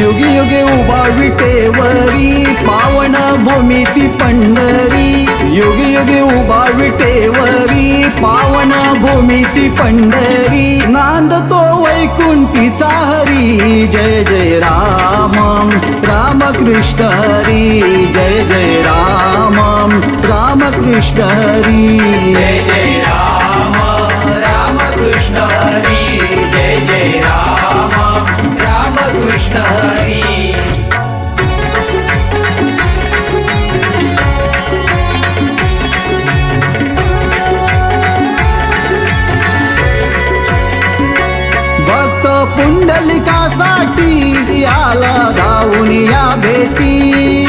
युगी युगे उभा विटेवरी पावन भूमी ती पंढरी. युगी युगे उभा विटेवरी पावन भूमी ती पंढरी. नांदतो वैकुंठीचा हरी जय जय राम रामकृष्ण हरी जय जय राम रामकृष्ण हरी. जय जय पुंडलिकासाठी आला धावून या भेटी.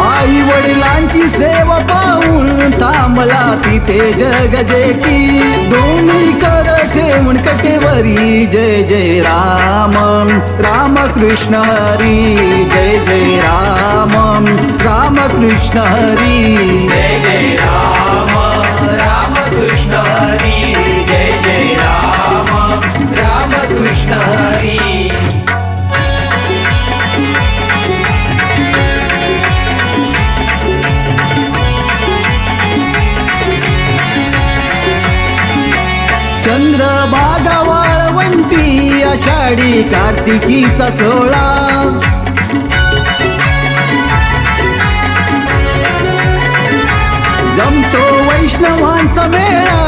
आई वडिलांची सेवा पाहून थांबला तिथे जगजेटी. दोन्ही कर ठेवून कटेवरी जय जय राम. राम कृष्ण हरी. जय जय राम. राम कृष्ण हरी. जय जय राम. आषाढी कार्तिकीचा सोळा जमतो वैष्णवांचा मेळा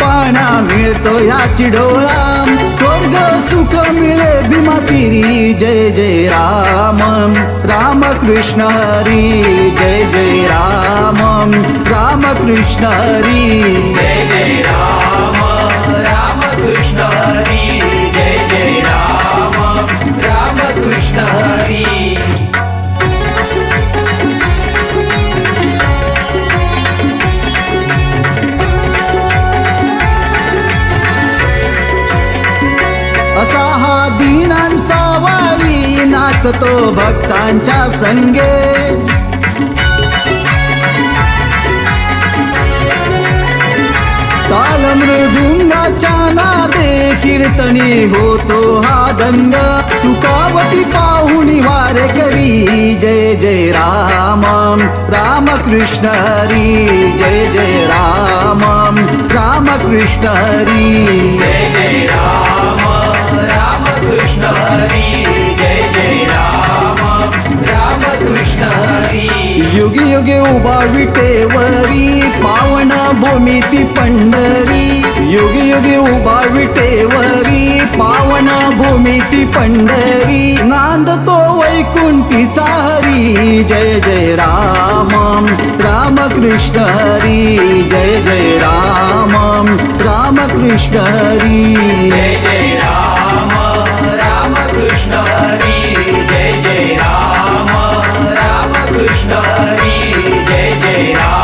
पाणा मिळतो याची डोळा. स्वर्ग सुख मिळे भीमातिरी जय जय राम. राम कृष्ण हरी जय जय राम. राम कृष्ण हरी जय जय राम. राम कृष्ण असा हा दिनांचा वाळी नाचतो भक्तांच्या संगे. काल मृदुंगाच्या नादे कीर्तनी होतो हा दंग. सुखावती पाहुणी वारे करी जय जय राम. राम कृष्ण हरी जय जय राम. राम कृष्ण हरी जय जय राम. युगी युगे उभा विटेवरी पावना भूमिती पंढरी. युगी युगे उभा विटेवरी पावना भूमिती पंढरी. पंढरी नांदतो वैकुंठीचा हरी जय जय राम रामकृष्ण हरी. जय जय राम रामकृष्ण हरी. जय जय जय राम